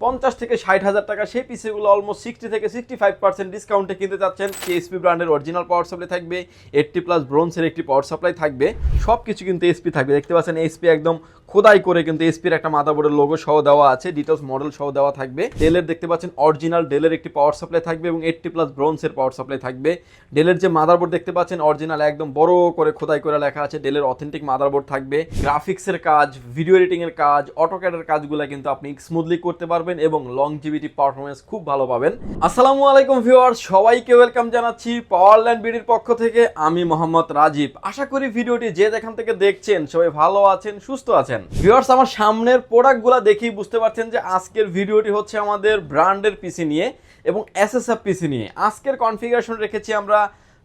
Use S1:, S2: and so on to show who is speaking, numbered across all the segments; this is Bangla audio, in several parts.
S1: পঞ্চাশ থেকে ষাট হাজার টাকা। সেই পিসিগুলো অলমোস্ট সিক্সটি থেকে সিক্সটি ফাইভ পার্সেন্ট ডিসকাউন্টে কিনতে চাচ্ছেন। এসপি ব্র্যান্ডের অরিজিনাল পাওয়ার সাপ্লাই থাকবে এইটটি প্লাস ব্রোন্সের একটি পাওয়ার সাপ্লাই থাকবে। সব কিছু কিন্তু এসপি থাকবে। দেখতে পাচ্ছেন এসপি একদম খোদাই করে কিন্তু এসপির একটা মাদাবোর্ডের লোগো সহ দেওয়া আছে ডিটেলস মডেল সহ দেওয়া থাকবে। ডেলের দেখতে পাচ্ছেন অরিজিনাল ডেলের একটি পাওয়ার সাপ্লাই থাকবে এবং এইটটি প্লাস ব্রোন্সের পাওয়ার সাপ্লাই থাকবে। ডেলের যে মাদারবোর্ড দেখতে পাচ্ছেন অরিজিনাল একদম বড় করে খোদাই করে লেখা আছে ডেলের অথেন্টিক মাদারবোর্ড থাকবে। গ্রাফিক্সের কাজ ভিডিও এডিটিংয়ের কাজ অটোক্যাডের কাজগুলো কিন্তু আপনি স্মুথলি করতে পারবেন। এবং লংজিভিটি পারফরমেন্স খুব ভালো পাবেন। আসসালামু আলাইকুম ভিউয়ার্স সবাইকে ওয়েলকাম জানাচ্ছি পাওয়ার ল্যান্ড বিডির পক্ষ থেকে। আমি মোহাম্মদ রাজীব। আশা করি ভিডিওটি যে যেখান থেকে দেখছেন সবাই ভালো আছেন, সুস্থ আছেন। ভিউয়ার্স আমার সামনের প্রোডাক্টগুলো দেখেই বুঝতে পারছেন যে আজকের ভিডিওটি হচ্ছে আমাদের ব্র্যান্ডের পিসি নিয়ে এবং এসএসএফ পিসি নিয়ে। আজকের কনফিগারেশন রেখেছি আমরা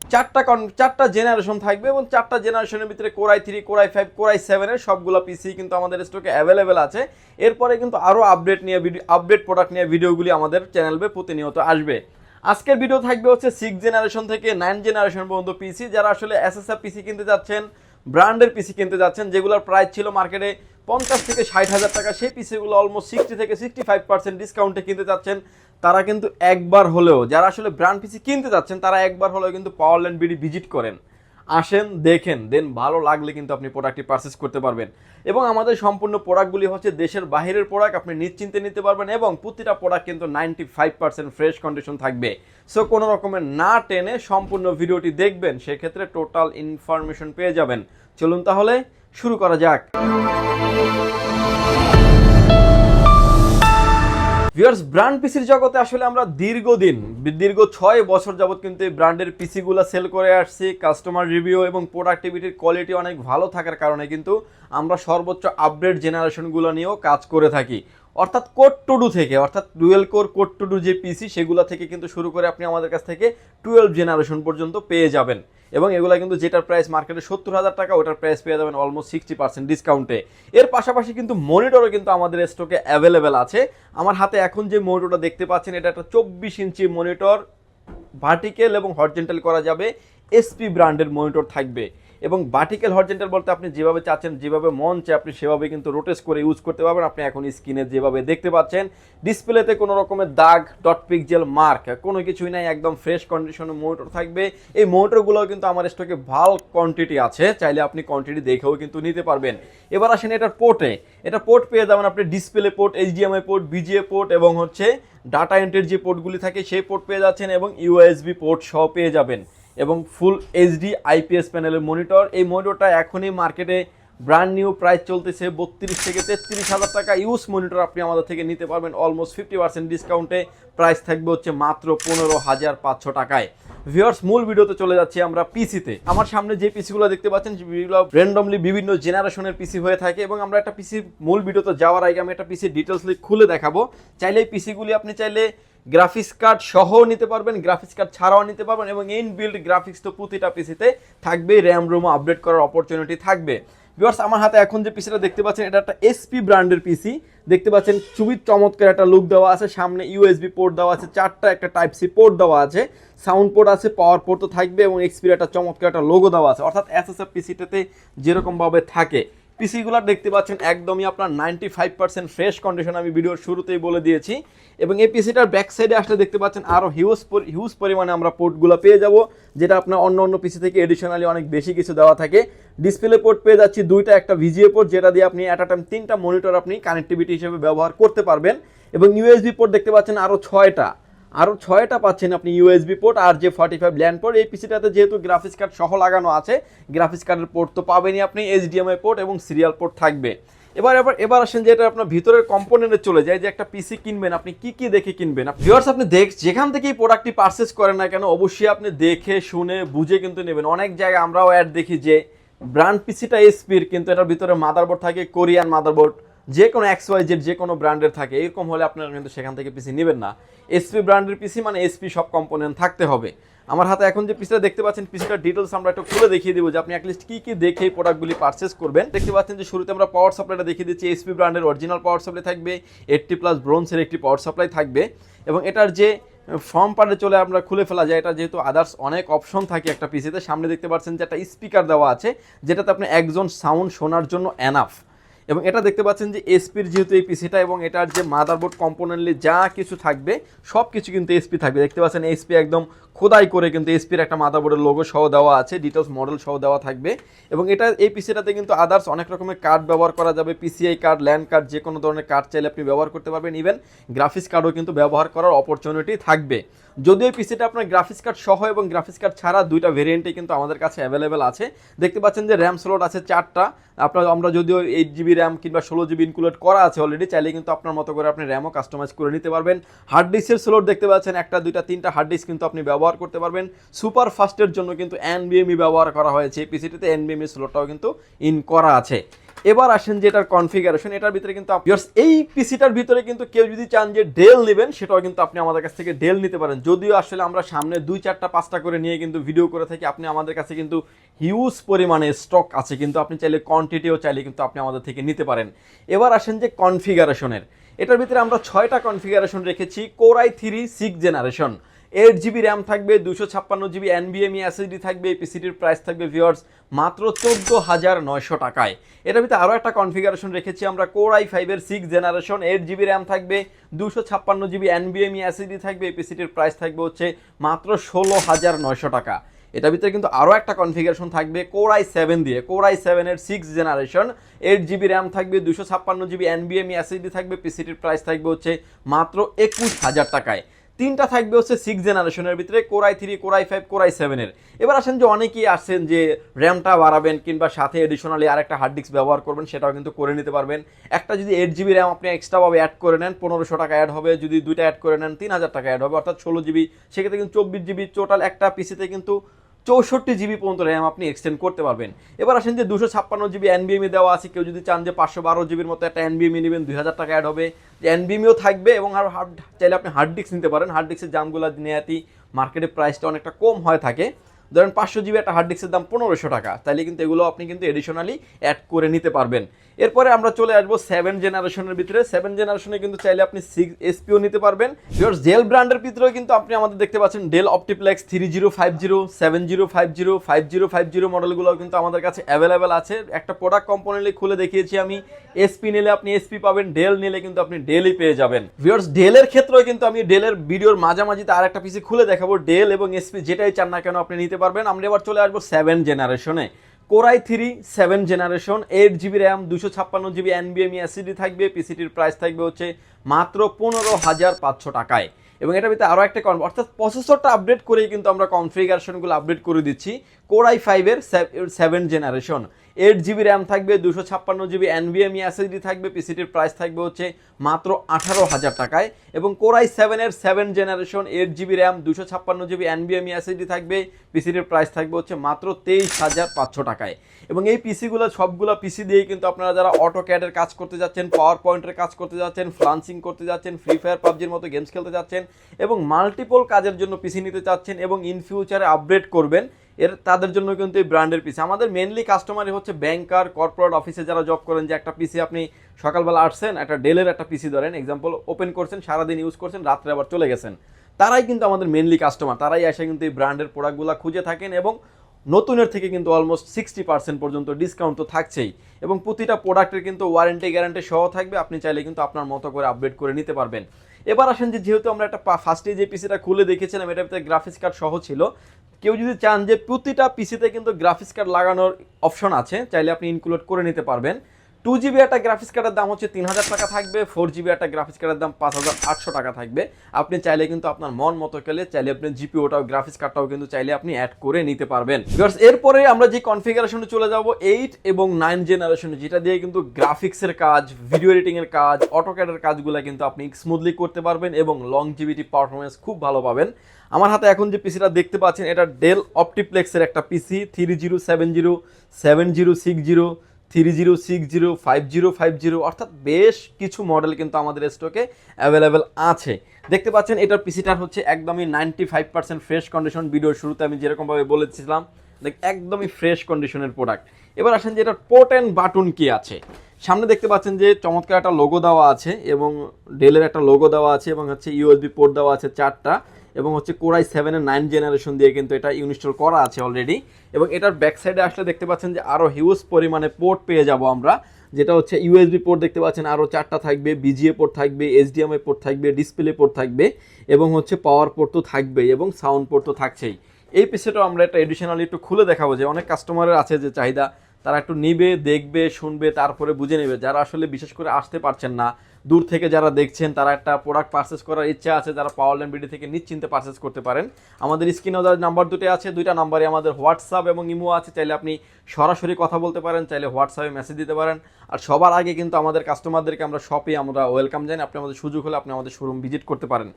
S1: চারটা কন চারটা জেনারেশন থাকবে এবং চারটা জেনারেশনের ভিতরে core i three core i five core i সেভেনের সবগুলো পিসি কিন্তু আমাদের স্টকে অ্যাভেলেবেল আছে। এরপরে কিন্তু আরও আপডেট নিয়ে ভিডিও আপডেট প্রোডাক্ট নিয়ে ভিডিওগুলি আমাদের চ্যানেলে প্রতিনিয়ত আসবে। আজকের ভিডিও থাকবে হচ্ছে সিক্স জেনারেশন থেকে নাইন জেনারেশন পর্যন্ত পিসি যারা আসলে এসএসএফ পিসি কিনতে যাচ্ছেন ব্র্যান্ডের পিসি কিনতে যাচ্ছেন, যেগুলোর প্রাইস ছিল মার্কেটে পঞ্চাশ থেকে ষাট হাজার টাকা, সেই পিসিগুলো অলমোস্ট সিক্সটি থেকে সিক্সটি ফাইভ পার্সেন্ট ডিসকাউন্টে কিনতে যাচ্ছেন। তারা কিন্তু একবার হলেও, যারা আসলে ব্র্যান্ড পিসি কিনতে যাচ্ছেন, তারা একবার হলেও কিন্তু পাওয়ারল্যান্ড বিডি ভিজিট করেন। আসেন, দেখেন, দেন ভালো লাগলে কিন্তু আপনি প্রোডাক্টটি পারচেস করতে পারবেন। এবং আমাদের সম্পূর্ণ প্রোডাক্টগুলি হচ্ছে দেশের বাইরের প্রোডাক্ট আপনি নিশ্চিন্তে নিতে পারবেন এবং প্রতিটা প্রোডাক্ট কিন্তু ninety five percent fresh condition থাকবে। সো কোনো রকমের না টেনে সম্পূর্ণ ভিডিওটি দেখবেন, সেক্ষেত্রে টোটাল ইনফরমেশন পেয়ে যাবেন। চলুন তাহলে শুরু করা যাক। ভিউয়ার্স ব্র্যান্ড পিসির জগতে আসলে আমরা দীর্ঘদিন, দীর্ঘ ছয় বছর যাবত কিন্তু এই ব্র্যান্ডের পিসিগুলো সেল করে আসছি। কাস্টমার রিভিউ এবং প্রোডাক্টিভিটির কোয়ালিটি অনেক ভালো থাকার কারণে কিন্তু আমরা সর্বোচ্চ আপডেট জেনারেশনগুলো নিয়েও কাজ করে থাকি। অর্থাৎ কোড টু ডু থেকে, অর্থাৎ twelve core core two duo যে পিসি সেগুলো থেকে কিন্তু শুরু করে আপনি আমাদের কাছ থেকে টুয়েলভ জেনারেশন পর্যন্ত পেয়ে যাবেন। এবং এগুলো কিন্তু যেটার প্রাইস মার্কেটে সত্তর হাজার টাকা, ওটার প্রাইস পেয়ে যাবেন অলমোস্ট সিক্সটি পার্সেন্ট ডিসকাউন্টে এর পাশাপাশি কিন্তু মনিটরও কিন্তু আমাদের স্টকে অ্যাভেলেবেল আছে। আমার হাতে এখন যে মনিটরটা দেখতে পাচ্ছেন, এটা একটা চব্বিশ ইঞ্চি মনিটর ভার্টিক্যাল এবং হরজেন্টাল করা যাবে। এসপি ব্র্যান্ডের মনিটর থাকবে। এবং ভার্টিক্যাল হরজেন্টাল বলতে আপনি যেভাবে চাচ্ছেন, যেভাবে মন চায়, আপনি সেভাবে কিন্তু রোটেস করে ইউজ করতে পারবেন। আপনি এখন স্ক্রিনে যেভাবে দেখতে পাচ্ছেন ডিসপ্লেতে কোনো রকমের দাগ ডট পিকজেল মার্ক কোনো কিছুই নাই, একদম ফ্রেশ কন্ডিশনে মোটর থাকবে। এই মোটরগুলোও কিন্তু আমার স্টকে ভালো কোয়ান্টিটি আছে, চাইলে আপনি কোয়ান্টিটি দেখেও কিন্তু নিতে পারবেন। এবার আসেন এটার পোর্টে এটা পোর্ট পেয়ে যাবেন আপনি display port HDMI port VGA port এবং হচ্ছে ডাটা এন্ট্রির যে পোর্টগুলি থাকে, সেই পোর্ট পেয়ে যাচ্ছেন এবং ইউএসবি পোর্ট সহ পেয়ে যাবেন। এবং ফুল এইচডি আইপিএস প্যানেলের মনিটর। এই মনিটরটা এখনই মার্কেটে ব্র্যান্ড নিউ প্রাইস চলতেছে বত্রিশ থেকে তেত্রিশ হাজার টাকা। ইউজ মনিটর আপনি আমাদের থেকে নিতে পারবেন অলমোস্ট ফিফটি পার্সেন্ট ডিসকাউন্টে প্রাইস থাকবে হচ্ছে মাত্র পনেরো হাজার পাঁচশো টাকায়। ভিউয়ার্স মূল ভিডিওতে চলে যাচ্ছি আমরা পিসিতে। আমার সামনে যে পিসিগুলো দেখতে পাচ্ছেন, সেগুলো র্যান্ডমলি বিভিন্ন জেনারেশনের পিসি হয়ে থাকে এবং আমরা একটা পিসির মূল ভিডিওতে যাওয়ার আগে আমি একটা পিসির ডিটেলসলি খুলে দেখাবো। চাইলে এই পিসিগুলি আপনি চাইলে গ্রাফিক্স কার্ড সহ নিতে পারবেন, গ্রাফিক্স কার্ড ছাড়াও নিতে পারবেন এবং ইন বিল্ড গ্রাফিক্স তো প্রতিটা পিসিতে থাকবে র্যাম রোমও আপডেট করার অপরচুনিটি থাকবে। ভিউয়ার্স আমার হাতে এখন যে পিসিটা দেখতে পাচ্ছেন, এটা একটা এসপি ব্র্যান্ডের পিসি দেখতে পাচ্ছেন, খুবই চমৎকার একটা লুক দেওয়া আছে, সামনে ইউএসবি পোর্ট দেওয়া আছে, চারটা একটা টাইপ সি পোর্ট দেওয়া আছে সাউন্ড পোর্ট আছে পাওয়ার পোর্ট তো থাকবে এবং এক্সপির একটা চমৎকার একটা লোগো দেওয়া আছে। অর্থাৎ এসএসএফ পিসিটাতে যেরকমভাবে থাকে। পিসিগুলো দেখতে পাচ্ছেন একদমই আপনার ninety five percent fresh condition আমি ভিডিওর শুরুতেই বলে দিয়েছি। এবং এই পিসিটার ব্যাক সাইডে আসলে দেখতে পাচ্ছেন আরও হিউজ হিউজ পরিমাণে আমরা পোর্টগুলো পেয়ে যাব, যেটা আপনার অন্য অন্য পিসি থেকে এডিশনালি অনেক বেশি কিছু দেওয়া থাকে। ডিসপ্লে পোর্ট পেয়ে যাচ্ছি দুইটা, একটা ভিজিএ পোর্ট যেটা দিয়ে আপনি অ্যাট টাইম তিনটা মনিটর আপনি কানেক্টিভিটি হিসেবে ব্যবহার করতে পারবেন। এবং ইউএসবি পোর্ট দেখতে পাচ্ছেন আরও ছয়টা। আরও ছয়টা পাচ্ছেন আপনি ইউএসবি পোর্ট আর যে ফর্টি ফাইভ ল্যান্ড পোর্ট এই পিসিটাতে যেহেতু গ্রাফিক্স কার্ড সহ লাগানো আছে গ্রাফিক্স কার্ডের পোর্ট তো পাবেনই আপনি এইচডিএমআই পোর্ট এবং সিরিয়াল পোর্ট থাকবে। এবার এবার এবার আসেন যে এটা আপনার ভিতরের কম্পোনেন্টে চলে যায়, যে একটা পিসি কিনবেন, আপনি কি কি দেখে কিনবেন? ভিউয়ার্স আপনি দেখ, যেখান থেকে এই প্রোডাক্টটি পারচেস করেন না কেন, অবশ্যই আপনি দেখে, শুনে, বুঝে কিন্তু নেবেন। অনেক জায়গায় আমরাও অ্যাড দেখি যে ব্র্যান্ড পিসিটা এসপির কিন্তু এটার ভিতরে মাদারবোর্ড থাকে কোরিয়ান মাদারবোর্ড যে কোনো এক্স ওয়াই জেড যে কোনো ব্র্যান্ডের থাকে, এরকম হলে আপনারা কিন্তু সেখান থেকে পিসি নেবেন না। এসপি ব্র্যান্ডের পিসি মানে এসপি সব কম্পোনেন্ট থাকতে হবে। আমার হাতে এখন যে পিসিটা দেখতে পাচ্ছেন, পিসিটার ডিটেলস আমরা একটু খুলে দেখিয়ে দেবো যে আপনি অ্যাটলিস্ট কী কী দেখে এই প্রোডাক্টগুলি পারচেস করবেন। দেখতে পাচ্ছেন যে শুরুতে আমরা পাওয়ার সাপ্লাইটা দেখিয়ে দিচ্ছি। এসপি ব্র্যান্ডের অরিজিনাল পাওয়ার সাপ্লাই থাকবে এইটটি প্লাস ব্রোন্সের একটি পাওয়ার সাপ্লাই থাকবে এবং এটার যে ফর্ম পার্টে চলে আমরা খুলে ফেলা যায়, এটা যেহেতু আদার্স অনেক অপশন থাকে একটা পিসিতে, সামনে দেখতে পাচ্ছেন যে একটা স্পিকার দেওয়া আছে, যেটাতে আপনি একজন সাউন্ড শোনার জন্য এনাফ এবং এটা দেখতে পাচ্ছেন যে এসপির যেহেতু এই পিসিটা এবং এটার যে মাদারবোর্ড কম্পোনেন্টলি যা কিছু থাকবে সব কিছু কিন্তু এসপি থাকবে। দেখতে পাচ্ছেন এসপি একদম খোদাই করে কিন্তু এসপির একটা মাদারবোর্ডের লোগো সহ দেওয়া আছে ডিটেলস মডেল সহ দেওয়া থাকবে। এবং এটা এই পিসিটাতে কিন্তু আদার্স অনেক রকমের কার্ড ব্যবহার করা যাবে পিসিআই কার্ড ল্যান্ড কার্ড যে কোনো ধরনের কার্ড চাইলে আপনি ব্যবহার করতে পারবেন। ইভেন গ্রাফিক্স কার্ডও কিন্তু ব্যবহার করার অপরচুনিটি থাকবে। যদিও এই পিসিটা আপনার গ্রাফিক্স কার্ড সহ এবং গ্রাফিক্স কার্ড ছাড়া দুইটা ভেরিয়েন্টে কিন্তু আমাদের কাছে অ্যাভেলেবেল আছে। দেখতে পাচ্ছেন যে র্যাম স্লট আছে চারটা। আপনার, আমরা যদিও এইট জিবি র্যাম কিংবা ষোলো জিবি ইনক্লুড করা আছে অলরেডি চাইলে কিন্তু আপনার মতো করে আপনি র্যামও কাস্টমাইজ করে নিতে পারবেন। হার্ড ডিস্কের স্লোট দেখতে পাচ্ছেন, একটা, দুইটা, তিনটা হার্ড ডিস্ক কিন্তু আপনি ব্যবহার করতে পারবেন। সুপার ফাস্টের জন্য কিন্তু এনবিএমই ব্যবহার করা হয়েছে। পিসিটিতে এনবিএমই স্লোটটাও কিন্তু ইন করা আছে। এবার আসেন যে এটার কনফিগারেশন এটার ভিতরে কিন্তু এই পিসিটার ভিতরে কিন্তু কেউ যদি চান যে ডেল নেবেন, সেটাও কিন্তু আপনি আমাদের কাছ থেকে ডেল নিতে পারেন। যদিও আসলে আমরা সামনে দুই, চারটা, পাঁচটা করে নিয়ে কিন্তু ভিডিও করে থাকি, আপনি আমাদের কাছে কিন্তু হিউজ পরিমাণে স্টক আছে, কিন্তু আপনি চাইলে কোয়ান্টিটিও চাইলে কিন্তু আপনি আমাদের থেকে নিতে পারেন। এবার আসেন যে কনফিগারেশনের এটার ভিতরে আমরা ছয়টা কনফিগারেশন রেখেছি core i three six generation eight GB RAM থাকবে দুশো ছাপ্পান্ন জিবি এনবিএমই এসএসডি থাকবে পিসিটির প্রাইস থাকবে ভিওয়ার্স মাত্র চোদ্দ হাজার নয়শো টাকায়। এটার ভিতরে আরও একটা কনফিগারেশন রেখেছি আমরা কোর আই ফাইভের six generation eight GB RAM থাকবে দুশো ছাপ্পান্ন জিবি এনবিএমই এসএসডি থাকবে পিসিটির প্রাইস থাকবে হচ্ছে মাত্র ষোলো হাজার নয়শো টাকা। এটার ভিতরে কিন্তু আরও একটা কনফিগারেশন থাকবে কোর আই সেভেন দিয়ে। কোর আই সেভেনের six generation eight GB RAM থাকবে দুশো ছাপ্পান্ন জিবি এনবিএমই এসএসডি থাকবে পিসিটির প্রাইস থাকবে হচ্ছে মাত্র একুশ হাজার টাকায়। তিনটা থাকবে হচ্ছে সিক্স জেনারেশনের ভিতরে core i three core i five core i সেভেনের এবার আসেন যে অনেকেই আসছেন যে র্যামটা বাড়াবেন কিংবা সাথে এডিশনালি আর একটা হার্ড ডিস্ক ব্যবহার করবেন, সেটাও কিন্তু করে নিতে পারবেন। একটা যদি এইট জিবি র্যাম আপনি এক্সট্রাভাবে অ্যাড করে নেন, পনেরোশো টাকা অ্যাড হবে। যদি দুইটা অ্যাড করে নেন, তিন হাজার টাকা অ্যাড হবে। অর্থাৎ ষোলো জিবি সেক্ষেত্রে কিন্তু চব্বিশ জিবি টোটাল একটা পিসিতে কিন্তু চৌষট্টি জিবি পর্যন্ত র্যাম আপনি এক্সটেন্ড করতে পারবেন। এবার আসেন যে দুশো ছাপ্পান্ন জিবি এনবিএমই দেওয়া আছে, কেউ যদি চান যে পাঁচশো বারো জিবির মতো একটা এনবিএমই নেবেন, দুই হাজার টাকা অ্যাড হবে। এনবিএমইও থাকবে এবং আর হার্ড চাইলে আপনি হার্ড ডিস্ক নিতে পারেন। হার্ড ডিস্কের দামগুলো নেয়াতি মার্কেটে প্রাইসটা অনেকটা কম হয়ে থাকে। ধরেন পাঁচশো জিবি একটা হার্ড ডিস্কের দাম পনেরোশো টাকা। তাইলে কিন্তু এগুলো আপনি কিন্তু এডিশনালি অ্যাড করে নিতে পারবেন। এরপরে আমরা চলে আসব সেভেন জেনারেশনের ভিতরে। সেভেন জেনারেশনে কিন্তু চাইলে আপনি সিক্স এসপিও নিতে পারবেন। বিকজ ডেল ব্র্যান্ডের ভিতরেও কিন্তু আপনি আমাদের দেখতে পাচ্ছেন Dell OptiPlex three zero five zero seven zero five zero five zero five zero মডেলগুলোও কিন্তু আমাদের কাছে অ্যাভেলেবেল আছে। একটা প্রোডাক্ট কম্পোনেন্টলি খুলে দেখিয়েছি আমি। এসপি নিলে আপনি এসপি পাবেন ডেল নিলে কিন্তু আপনি ডেলই পেয়ে যাবেন। ভিউয়ার্স ডেলের ক্ষেত্রেও কিন্তু আমি ডেলের ভিডিওর মাঝামাঝিতে আর একটা পিসি খুলে দেখাবো। ডেল এবং এসপি যেটাই চান না কেন আপনি নিতে পারবেন। আমরা এবার চলে আসব সেভেন জেনারেশনে core i three, seven generation eight GB RAM দুশো ছাপ্পান্ন জিবি এনবিএমই এসিডি থাকবে পিসিটির প্রাইস থাকবে হচ্ছে মাত্র পনেরো হাজার পাঁচশো টাকায়। এবং এটার ভিতরে আরও একটা কন অর্থাৎ প্রসেসরটা আপডেট করেই কিন্তু আমরা কনফিগারেশনগুলো আপডেট করে দিচ্ছি, কোরাই ফাইভের seven generation eight GB RAM থাকবে, দুশো ছাপ্পান্ন জিবি এনভিএমই এসএসডি থাকবে পিসিটির প্রাইস থাকবে হচ্ছে মাত্র আঠারো হাজার টাকায়। এবং কোরাই সেভেনের seven generation eight GB RAM দুশো ছাপ্পান্ন জিবি এনভিএমই এসএসডি থাকবে পিসিটির প্রাইস থাকবে হচ্ছে মাত্র তেইশ হাজার পাঁচশো টাকায়। এবং এই পিসিগুলো সবগুলো পিসি দিয়েই কিন্তু আপনারা যারা অটো ক্যাডের কাজ করতে যাচ্ছেন পাওয়ার পয়েন্টের কাজ করতে যাচ্ছেন ফ্লান্সিং করতে যাচ্ছেন ফ্রি ফায়ার পাবজির মতো গেমস খেলতে যাচ্ছেন, এবং মাল্টিপল কাজের জন্য পিসি নিতে চাচ্ছেন, এবং ইন ফিউচারে আপগ্রেড করবেন এর তাদের জন্য কিন্তু এই ব্র্যান্ডের পিসি আমাদের মেনলি কাস্টমারই হচ্ছে ব্যাংকার কর্পোরেট অফিসে যারা জব করেন, যে একটা পিসি আপনি সকালবেলা আসছেন, একটা ডেলের একটা পিসি ধরেন এক্সাম্পল ওপেন করছেন, সারাদিন ইউজ করছেন, রাত্রে আবার চলে গেছেন। তারাই কিন্তু আমাদের মেনলি কাস্টমার তারাই এসে কিন্তু এই ব্র্যান্ডের প্রোডাক্টগুলো খুঁজে থাকেন এবং নতুনের থেকে কিন্তু অলমোস্ট সিক্সটি পার্সেন্ট পর্যন্ত ডিসকাউন্ট তো থাকছেই। এবং প্রতিটা প্রোডাক্টের কিন্তু ওয়ারেন্টি গ্যারান্টি সহ থাকবে, আপনি চাইলে কিন্তু আপনার মতো করে আপডেট করে নিতে পারবেন। এবার আসেন যে, যেহেতু আমরা একটা ফার্স্টে যে পিসিটা খুলে দেখেছিলাম এটার ভিতরে গ্রাফিক্স কার্ড সহ ছিল কেউ যদি চান যে প্রতিটা পিসিতে কিন্তু গ্রাফিক্স কার্ড লাগানোর অপশন আছে, চাইলে আপনি ইনক্লুড করে নিতে পারবেন। টু জিবি একটা গ্রাফিক্স কার্ডের দাম হচ্ছে তিন হাজার টাকা থাকবে ফোর জিবি একটা গ্রাফিক্স কার্ডের দাম পাঁচ হাজার আটশো টাকা থাকবে। আপনি চাইলে কিন্তু আপনার মন মতো গেলে চাইলে আপনি জিপিওটাও গ্রাফিক্স কার্ডটাও কিন্তু চাইলে আপনি অ্যাড করে নিতে পারবেন। বিকজ এরপরে আমরা যে কনফিগারেশনে চলে যাব এইট এবং নাইন জেনারেশনে যেটা দিয়ে কিন্তু গ্রাফিক্সের কাজ ভিডিও এডিটিং এর কাজ অটোক্যাডের কাজগুলো কিন্তু আপনি স্মুথলি করতে পারবেন এবং লংজিভিটি পারফরমেন্স খুব ভালো পাবেন। আমার হাতে এখন যে পিসিটা দেখতে পাচ্ছেন, এটা ডেল অপটিপ্লেক্সের একটা PC three zero seven zero seven zero six zero three zero six zero five zero five zero অর্থাৎ বেশ কিছু মডেল কিন্তু আমাদের স্টকে অ্যাভেলেবেল আছে। দেখতে পাচ্ছেন, এটার পিসিটার হচ্ছে একদমই ninety five percent fresh condition ভিডিওর শুরুতে আমি যেরকমভাবে বলেছিলাম, দেখ, একদমই ফ্রেশ কন্ডিশনের প্রোডাক্ট এবার আসেন যে এটার পোর্ট অ্যান্ড বাটন কি আছে। সামনে দেখতে পাচ্ছেন যে চমৎকার একটা লোগো দেওয়া আছে এবং ডেলের একটা লোগো দেওয়া আছে এবং হচ্ছে ইউএসবি পোর্ট দেওয়া আছে চারটা। এবং হচ্ছে কোরাই সেভেনের নাইন জেনারেশন দিয়ে কিন্তু এটা ইনস্টল করা আছে অলরেডি এবং এটার ব্যাক সাইডে আসলে দেখতে পাচ্ছেন যে আরও হিউজ পরিমাণে পোর্ট পেয়ে যাব আমরা। যেটা হচ্ছে ইউএসবি পোর্ট দেখতে পাচ্ছেন আরও চারটা থাকবে বিজিএ পোর্ট থাকবে এইচডিএমআই পোর্ট থাকবে ডিসপ্লে পোর্ট থাকবে, এবং হচ্ছে পাওয়ার পোর্ট তো থাকবেই, এবং সাউন্ড পোর্ট তো থাকছেই। এই পিসেটাও আমরা একটা এডিশনালি একটু খুলে দেখাবো যে অনেক কাস্টমারের আছে যে চাহিদা, তারা একটু নিবে, দেখবে, শুনবে, তারপরে বুঝে নেবে। যারা আসলে বিশেষ করে আসতে পারছেন না দূর থেকে যারা দেখছেন, তারা একটা প্রোডাক্ট পারচেস করার ইচ্ছা আছে, যারা পাওয়ার ল্যান্ড বিডি থেকে নিশ্চিন্তে পারচেস করতে পারেন। আমাদের স্ক্রিনে ওদের নাম্বার দুটো আছে, দুইটা নাম্বারে আমাদের হোয়াটসঅ্যাপ এবং ইমো আছে, চাইলে আপনি সরাসরি কথা বলতে পারেন, চাইলে হোয়াটসঅ্যাপে মেসেজ দিতে পারেন। আর সবার আগে কিন্তু আমাদের কাস্টমারদেরকে আমরা শপে আমরা ওয়েলকাম জানি আপনি আমাদের সুযোগ হলে আপনি আমাদের শোরুম ভিজিট করতে পারেন।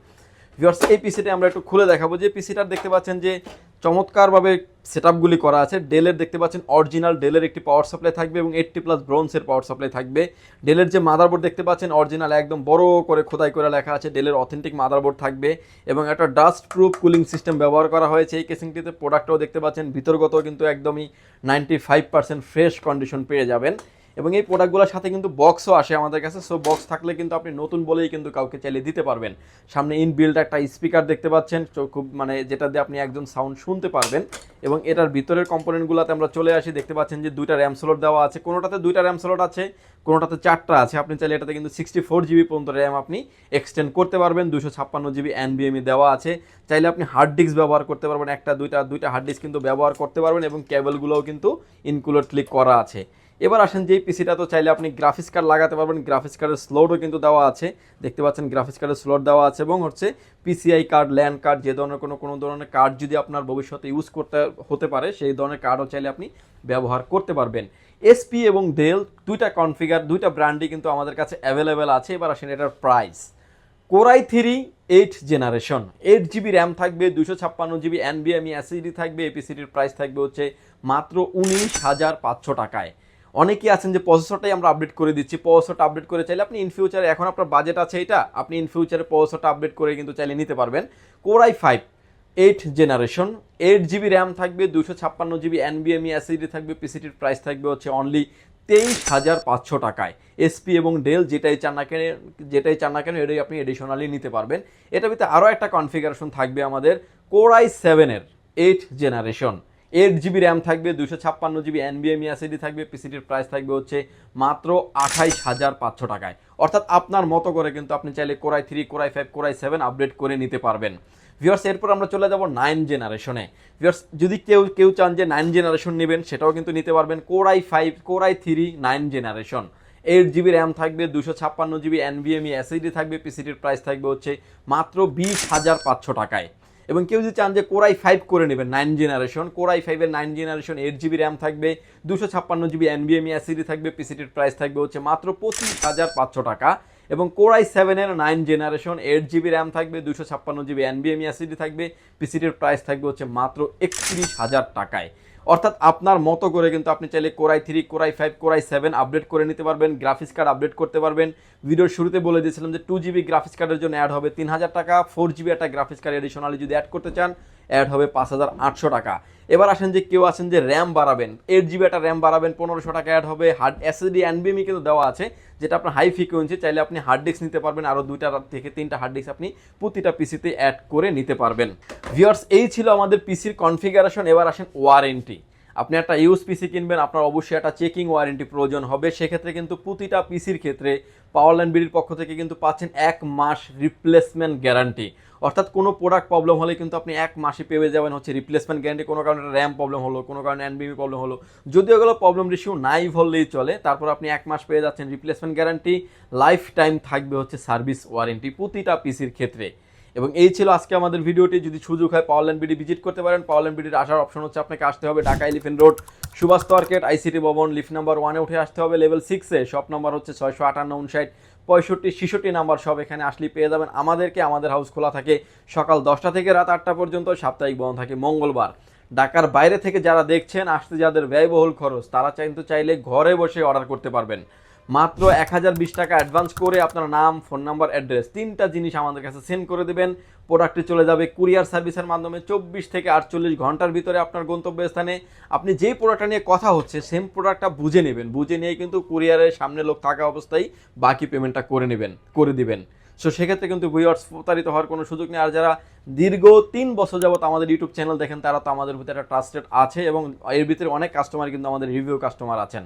S1: ভিউয়ার্স এই পিসিটা আমরা একটু খুলে দেখাবো। যে পিসিটার দেখতে পাচ্ছেন যে চমৎকারভাবে সেট আপগুলি করা আছে। ডেলের দেখতে পাচ্ছেন অরিজিনাল ডেলের একটি পাওয়ার সাপ্লাই থাকবে এবং এইটটি প্লাস ব্রোন্সের পাওয়ার সাপ্লাই থাকবে। ডেলের যে মাদারবোর্ড দেখতে পাচ্ছেন অরিজিনাল একদম বড় করে খোদাই করে লেখা আছে। ডেলের অথেন্টিক মাদারবোর্ড থাকবে এবং একটা ডাস্ট প্রুফ কুলিং সিস্টেম ব্যবহার করা হয়েছে। এই কেসিংটিতে প্রোডাক্টও দেখতে পাচ্ছেন। ভিতরগত কিন্তু একদমই ninety five percent fresh condition পেয়ে যাবেন। এবং এই প্রোডাক্টগুলোর সাথে কিন্তু বক্সও আসে আমাদের কাছে। সো বক্স থাকলে কিন্তু আপনি নতুন বলেই কিন্তু কাউকে চাইলে দিতে পারবেন। সামনে ইনবিল্ড একটা স্পিকার দেখতে পাচ্ছেন। খুব মানে যেটা দিয়ে আপনি একজন সাউন্ড শুনতে পারবেন। এবং এটার ভিতরের কম্পোনেন্টগুলোতে আমরা চলে আসি। দেখতে পাচ্ছেন যে দুইটা র্যাম স্লট দেওয়া আছে। কোনোটাতে দুইটা র্যাম স্লট আছে, কোনোটাতে চারটা আছে। আপনি চাইলে এটাতে কিন্তু সিক্সটি ফোর জিবি পর্যন্ত র্যাম আপনি এক্সটেন্ড করতে পারবেন। দুশো ছাপ্পান্ন জিবি এনবিএমই দেওয়া আছে। চাইলে আপনি হার্ড ডিস্ক ব্যবহার করতে পারবেন। একটা, দুইটা দুইটা হার্ড ডিস্ক কিন্তু ব্যবহার করতে পারবেন এবং কেবলগুলোও কিন্তু ইনক্লুড ক্লিক করা আছে। এবার আসেন যে পিসিটা তো চাইলে আপনি গ্রাফিক্স কার্ড লাগাতে পারবেন। গ্রাফিক্স কার্ডের স্লোটও কিন্তু দেওয়া আছে। দেখতে পাচ্ছেন গ্রাফিক্স কার্ডের স্লোট দেওয়া আছে এবং হচ্ছে পিসিআই কার্ড ল্যান্ড কার্ড যে ধরনের কোনো কোনো ধরনের কার্ড যদি আপনার ভবিষ্যতে ইউজ করতে, হতে পারে, সেই ধরনের কার্ডও চাইলে আপনি ব্যবহার করতে পারবেন। এসপি এবং ডেল দুইটা কনফিগার দুইটা ব্র্যান্ডই কিন্তু আমাদের কাছে অ্যাভেলেবেল আছে। এবার আসেন এটার price core i three eight generation eight GB RAM থাকবে দুশো ছাপ্পান্ন জিবি এনবিএমই এসিডি থাকবে এপিসিডির প্রাইস থাকবে হচ্ছে মাত্র উনিশ হাজার পাঁচশো টাকায়। অনেকেই আছেন যে প্রসেসরটাই আমরা আপডেট করে দিচ্ছি। প্রসেসরটা আপডেট করে চাইলে আপনি ইন ফিউচারে এখন আপনার বাজেট আছে এটা, আপনি ইন ফিউচারে প্রসেসরটা আপডেট করে কিন্তু চাইলে নিতে পারবেন। Core i five eight generation eight GB RAM থাকবে দুশো ছাপ্পান্ন জিবি এনবিএমই অ্যাসিডি থাকবে পিসিটির প্রাইস থাকবে হচ্ছে অনলি তেইশ হাজার পাঁচশো টাকায়। এসপি এবং ডেল যেটাই চান না কেন, যেটাই চান না কেন, এটাই আপনি এডিশনালি নিতে পারবেন। এটার ভিতরে আরও একটা কনফিগারেশন থাকবে আমাদের। কোরাই সেভেনের eight generation eight GB RAM থাকবে দুশো ছাপ্পান্ন জিবি এনবিএমই এসিডি থাকবে পিসিটির প্রাইস থাকবে হচ্ছে মাত্র আঠাইশ হাজার পাঁচশো টাকায়। অর্থাৎ আপনার মতো করে কিন্তু আপনি চাইলে core i three core i five core i seven update করে নিতে পারবেন। ভিউয়ার্স এরপর আমরা চলে যাব নাইন জেনারেশনে ভিউয়ার্স যদি কেউ কেউ চান যে নাইন জেনারেশন নেবেন, সেটাও কিন্তু নিতে পারবেন core i five core i three nine generation eight GB RAM থাকবে দুশো ছাপ্পান্ন জিবি এনভিএমই এসিডি থাকবে পিসিটির প্রাইস থাকবে হচ্ছে মাত্র বিশ হাজার পাঁচশো টাকায়। এবং কেউ যদি চান যে কোরাই ফাইভ করে নেবেন নাইন জেনারেশন কোরাই ফাইভের nine generation eight GB RAM থাকবে, দুশো ছাপ্পান্ন জিবি এনবিএমই অ্যাসিডি থাকবে পিসিটির প্রাইস থাকবে হচ্ছে মাত্র পঁচিশ হাজার পাঁচশো টাকা। এবং কোরাই সেভেনের nine generation eight GB RAM থাকবে দুশো ছাপ্পান্ন জিবি এনবিএমই এসিডি থাকবে পিসিটির প্রাইস থাকবে হচ্ছে মাত্র একত্রিশ হাজার টাকায়। অর্থাৎ আপনার মতো করে কিন্তু আপনি চাইলে core i three core i five core i seven update করে নিতে পারবেন গ্রাফিক্স কার্ড আপডেট করতে পারবেন। ভিডিওর শুরুতে বলে দিয়েছিলাম যে টু জিবি গ্রাফিক্স কার্ডের জন্য অ্যাড হবে তিন হাজার টাকা ফোর জিবি একটা গ্রাফিক্স কার্ড এডিশনালি যদি অ্যাড করতে চান অ্যাড হবে পাঁচ হাজার আটশো টাকা। এবার আসেন যে কেউ আছেন যে র্যাম বাড়াবেন এইট জিবি একটা র্যাম বাড়াবেন, পনেরোশো টাকা অ্যাড হবে হার্ড এসএসডি এনবিএমই কিন্তু দেওয়া আছে, যেটা আপনার হাই ফ্রিকোয়েন্সি চাইলে আপনি হার্ড ডিস্ক নিতে পারবেন আরও দুইটা থেকে তিনটা হার্ড ডিস্ক আপনি প্রতিটা পিসিতে অ্যাড করে নিতে পারবেন। ভিওর্স এই ছিল আমাদের পিসির কনফিগারেশন এবার আসেন ওয়ারেন্টি আপনি একটা ইউজ পিসি কিনবেন, আপনার অবশ্যই একটা চেকিং ওয়ারেন্টি প্রয়োজন হবে, সেক্ষেত্রে কিন্তু প্রতিটা পিসির ক্ষেত্রে পাওয়ার ল্যান্ড বিডির পক্ষ থেকে কিন্তু পাচ্ছেন এক মাস রিপ্লেসমেন্ট গ্যারান্টি অর্থাৎ কোনো প্রোডাক্ট প্রবলেম হলে কিন্তু আপনি এক মাসে পেয়ে যাবেন হচ্ছে রিপ্লেসমেন্ট গ্যারান্টি কোনো কারণে র্যাম প্রবলেম হলো, কোনো কারণে এনবিবি প্রবলেম হলো। যদি ওগুলো প্রবলেম রিসিউ নাই বললেই চলে, তারপর আপনি এক মাস পেয়ে যাচ্ছেন রিপ্লেসমেন্ট গ্যারান্টি লাইফ টাইম থাকবে হচ্ছে সার্ভিস ওয়ারেন্টি প্রতিটা পিসির ক্ষেত্রে। এবং এই ছিল আজকে আমাদের ভিডিওটি। যদি সুযোগ হয় পাওয়ারল্যান্ড বিডি ভিজিট করতে পারেন। পাওয়ারল্যান্ড বিডির আসার অপশন হচ্ছে আপনাকে আসতে হবে Dhaka Elephant Road Subhash market ICT ভবন লিফট নাম্বার ওয়ানে উঠে আসতে হবে। লেভেল সিক্সে শপ নাম্বার হচ্ছে ছয়শো আটান্ন, উনষাট। পঁয়ষট্টি, ছিষট্টি নাম্বার সব এখানে আসলে পেয়ে যাবেন। আমাদেরকে আমাদের হাউস খোলা থাকে সকাল দশটা থেকে রাত আটটা পর্যন্ত, সাপ্তাহিক বন্ধ থাকে মঙ্গলবার। ঢাকার বাইরে থেকে যারা দেখছেন, আসতে যাদের ব্যয়বহুল খরচ, তারা কিন্তু চাইলে ঘরে বসে অর্ডার করতে পারবেন। মাত্র এক হাজার বিশ টাকা অ্যাডভান্স করে আপনার নাম ফোন নাম্বার অ্যাড্রেস তিনটা জিনিস আমাদের কাছে সেন্ড করে দেবেন। প্রোডাক্টে চলে যাবে কুরিয়ার সার্ভিসের মাধ্যমে চব্বিশ থেকে আটচল্লিশ ঘণ্টার ভিতরে আপনার গন্তব্যস্থানে। আপনি যেই প্রোডাক্টটা নিয়ে কথা হচ্ছে সেম প্রোডাক্টটা বুঝে নেবেন। বুঝে নিয়ে কিন্তু কুরিয়ারের সামনে লোক থাকা অবস্থায় বাকি পেমেন্টটা করে নেবেন, করে দিবেন। সো সেক্ষেত্রে কিন্তু ভিওয়ার্স প্রতারিত হওয়ার কোনো সুযোগ নেই। আর যারা দীর্ঘ তিন বছর যাবত আমাদের ইউটিউব চ্যানেল দেখেন, তারা তো আমাদের ভিতরে একটা ট্রাস্টেড আছে এবং এর ভিতরে অনেক কাস্টমার কিন্তু আমাদের রিভিউ কাস্টমার আছেন।